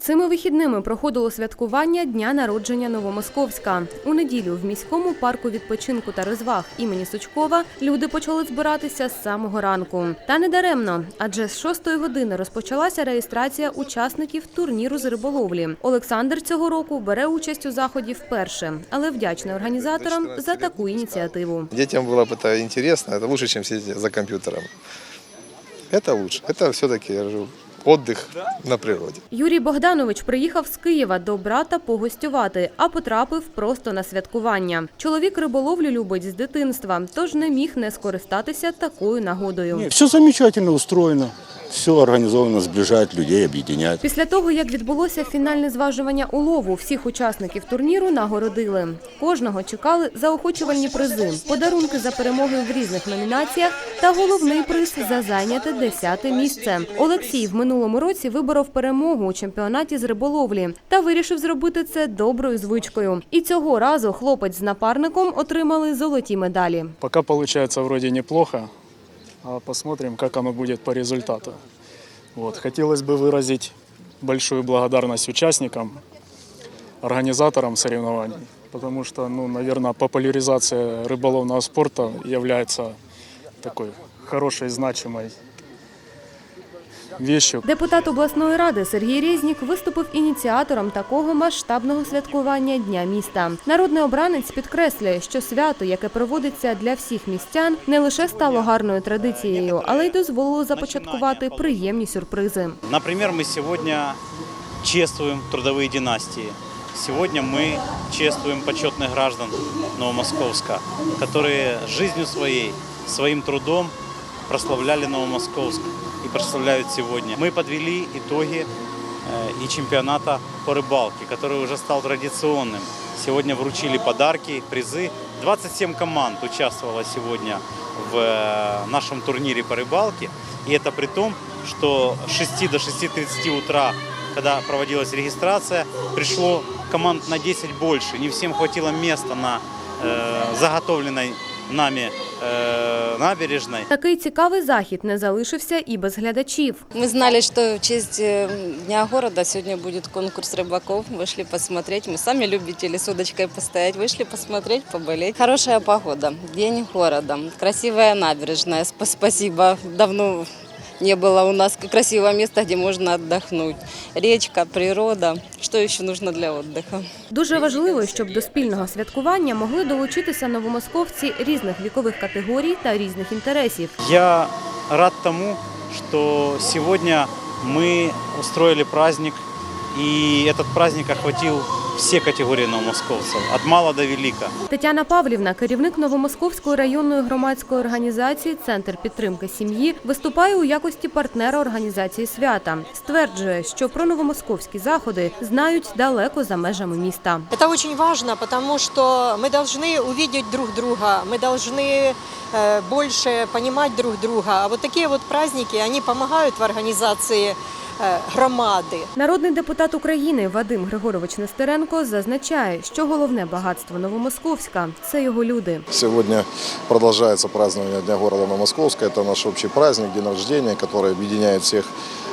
Цими вихідними проходило святкування дня народження Новомосковська. У неділю в міському парку відпочинку та розваг імені Сучкова люди почали збиратися з самого ранку. Та не даремно, адже з шостої години розпочалася реєстрація учасників турніру з риболовлі. Олександр цього року бере участь у заході вперше, але вдячний організаторам за таку ініціативу. Детям было бы это интересно, это лучше, чем сидеть за компьютером. Это лучше. Это все-таки я говорю, отдых на природе. Юрій Богданович приїхав з Києва до брата погостювати, а потрапив просто на святкування. Чоловік риболовлю любить з дитинства, тож не міг не скористатися такою нагодою. Все замечательно устроено, все организовано, сближает людей, объединяет. Після того, як відбулося фінальне зважування улову, всіх учасників турніру нагородили. Кожного чекали заохочувальні призи, подарунки за перемоги в різних номінаціях та головний приз за зайняте десяте місце. Олексій в минулому році виборов перемогу у чемпіонаті з риболовлі та вирішив зробити це доброю звичкою. І цього разу хлопець з напарником отримали золоті медалі. Пока получается вроде неплохо, а посмотрим, как оно будет по результату. Вот. Хотелось бы выразить большую благодарность участникам, организаторам соревнований, потому что, ну, наверное, популяризация рыболовного спорта является такой хорошей, значимой вещью, Депутат обласної ради Сергій Резнік виступив ініціатором такого масштабного святкування Дня міста. Народний обранець підкреслює, що свято, яке проводиться для всіх містян, не лише стало гарною традицією, але й дозволило започаткувати приємні сюрпризи. Например, мы сегодня чествуем трудовые династии. Сегодня мы чествуем почетных граждан Новомосковска, которые жизнью своей, своим трудом прославляли Новомосковск и прославляют сегодня. Мы подвели итоги э, и чемпионата по рыбалке, который уже стал традиционным. Сегодня вручили подарки, призы. 27 команд участвовало сегодня в э, нашем турнире по рыбалке. И это при том, что с 6 до 6.30 утра, когда проводилась регистрация, пришло команд на 10 больше. Не всем хватило места на э, заготовленной нами э, набережной. Такий цікавий захід не залишився і без глядачів. Мы знали, что в честь э, Дня города сегодня будет конкурс рыбаков. Вышли посмотреть. Мы сами любители с удочкой постоять. Вышли посмотреть, поболеть. Хорошая погода. День города. Красивая набережная. Сп- Спасибо. Давно не было у нас красивого места, где можно отдохнуть. Речка, природа. Что еще нужно для отдыха? Дуже важливо, щоб до спільного святкування могли долучитися новомосковці різних вікових категорій та різних інтересів. Я рад тому, что сегодня мы устроили праздник, и этот праздник охватил все категории новомосковцев, от мала до велика. Тетяна Павлівна, керівник Новомосковської районної громадської організації Центр підтримки сім'ї, виступає у якості партнера організації свята. Стверджує, що про новомосковські заходи знають далеко за межами міста. Это очень важно, потому что мы должны увидеть друг друга, мы должны э, больше понимать друг друга. А вот такие вот праздники, они помогают в организации э, громады. Народний депутат України Вадим Григорович Нестеренко зазначає, що головне багатство Новомосковська це його люди. Сегодня продолжается празднование Дня города Новомосковска. Это наш общий праздник, день рождения, который объединяет всех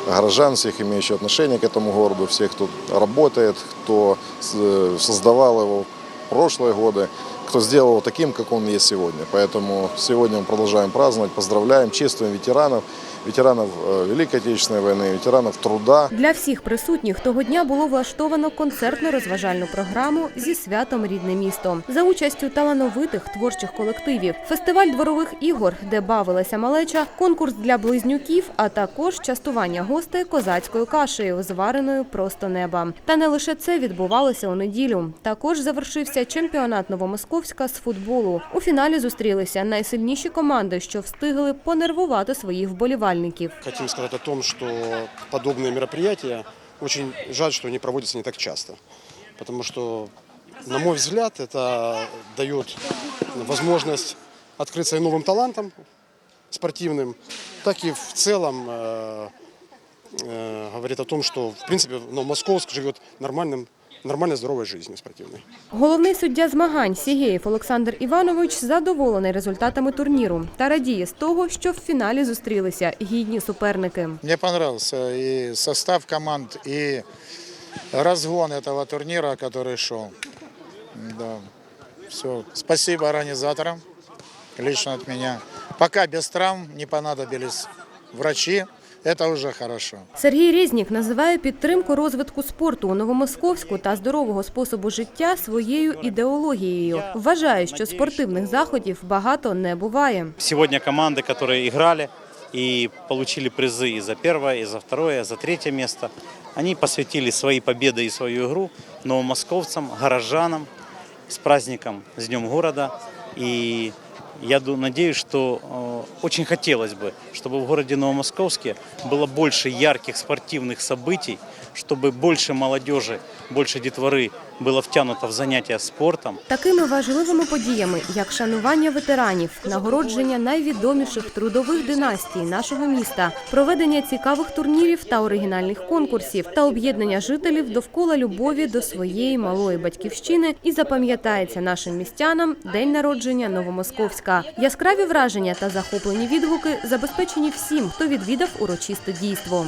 горожан, всех имеющих отношение к этому городу, всех, кто работает, кто э, создавал его в прошлые годы, кто сделал его таким, как он есть сегодня. Поэтому сегодня мы продолжаем праздновать, поздравляем, чествуем ветеранов, ветеранов э, Великой Отечественной войны, ветеранов труда, Для всіх присутніх того дня було влаштовано концертно-розважальну програму зі святом рідне місто за участю талановитих творчих колективів, фестиваль дворових ігор, де бавилася малеча, конкурс для близнюків, а також частування гостей козацькою кашею, звареною просто неба. Та не лише це відбувалося у неділю. Також завершився чемпіонат Новомосковська з футболу. У фіналі зустрілися найсильніші команди, що встигли понервувати своїх вболівальників Хотим сказать о том, что подобные мероприятия очень жаль, что они проводятся не так часто. Потому что, на мой взгляд, это дает возможность открыться и новым талантам спортивным, так и в целом э, э, говорит о том, что, в принципе, Новомосковск живет нормальным, нормальной, здоровой жизнью спортивной. Головний суддя змагань Сігєєв Олександр Іванович задоволений результатами турніру та радіє з того, що в фіналі зустрілися гідні суперники. Мне понравился и состав команд, и разгон этого турнира, который шел. Да. Все. Спасибо организаторам, лично от меня. Пока без травм не понадобились врачи, это уже хорошо. Сергій Резнік називає підтримку розвитку спорту у Новомосковську та здорового способу життя своєю ідеологією. Вважає, що спортивних заходів багато не буває. Сегодня команды, которые играли и получили призы и за первое, и за второе, и за третье место, они посвятили свои победы и свою игру новомосковцам, горожанам с праздником, с Днем города. И я ду- надеюсь, что э, очень хотелось бы, чтобы в городе Новомосковске было больше ярких спортивных событий, чтобы больше молодежи, больше детворы было втянуто в занятия спортом, Такими важливими подіями, як шанування ветеранів, нагородження найвідоміших трудових династій нашого міста, проведення цікавих турнірів та оригінальних конкурсів та об'єднання жителів довкола любові до своєї малої батьківщини і запам'ятається нашим містянам день народження Новомосковська. Яскраві враження та захоплені відгуки забезпечені всім, хто відвідав урочисте дійство.